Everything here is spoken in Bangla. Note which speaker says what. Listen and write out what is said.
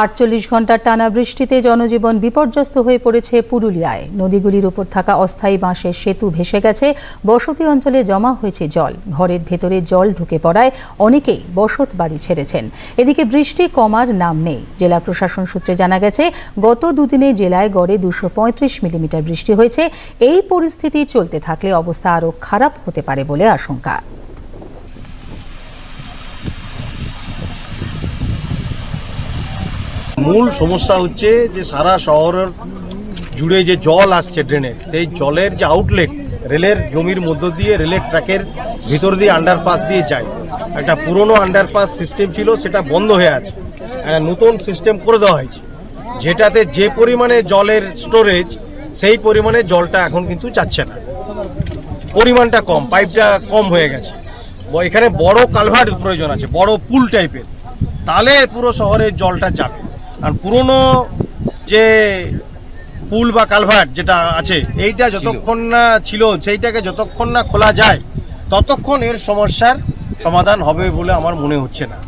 Speaker 1: আটচল্লিশ ঘণ্টার টানা বৃষ্টিতে জনজীবন বিপর্যস্ত হয়ে পড়েছে পুরুলিয়ায়। নদীগুলির উপর থাকা অস্থায়ী বাঁশের সেতু ভেসে গেছে। বসতি অঞ্চলে জমা হয়েছে জল। ঘরের ভেতরে জল ঢুকে পড়ায় অনেকেই বসত বাড়ি ছেড়েছেন। এদিকে বৃষ্টি কমার নাম নেই। জেলা প্রশাসন সূত্রে জানা গেছে, গত দুদিনে জেলায় গড়ে দুশো পঁয়ত্রিশ মিলিমিটার বৃষ্টি হয়েছে। এই পরিস্থিতি চলতে থাকলে অবস্থা আরও খারাপ হতে পারে বলে আশঙ্কা।
Speaker 2: মূল সমস্যা হচ্ছে যে সারা শহরের জুড়ে যে জল আসছে ড্রেনের সেই জলের যে আউটলেট রেলের জমির মধ্য দিয়ে রেলের ট্র্যাকের ভিতর দিয়ে আন্ডারপাস দিয়ে যায়। একটা পুরনো আন্ডারপাস সিস্টেম ছিল, সেটা বন্ধ হয়ে আছে। একটা নতুন সিস্টেম করে দেওয়া হয়েছে। যেটাতে যে পরিমাণে জলের স্টোরেজ সেই পরিমাণে জলটা এখন কিন্তু যাচ্ছে না। পরিমাণটা কম পাইপটা কম হয়ে গেছে। এখানে বড় কালভার্ট প্রয়োজন আছে, বড় পুল টাইপের তাহলে পুরো শহরের জলটা যাবে। আর পুরনো যে পুল বা কালভার্ট যেটা আছে এইটা যতক্ষণ না ছিল সেইটাকে যতক্ষণ না খোলা যায় ততক্ষণ এর সমস্যার সমাধান হবে বলে আমার মনে হচ্ছে না।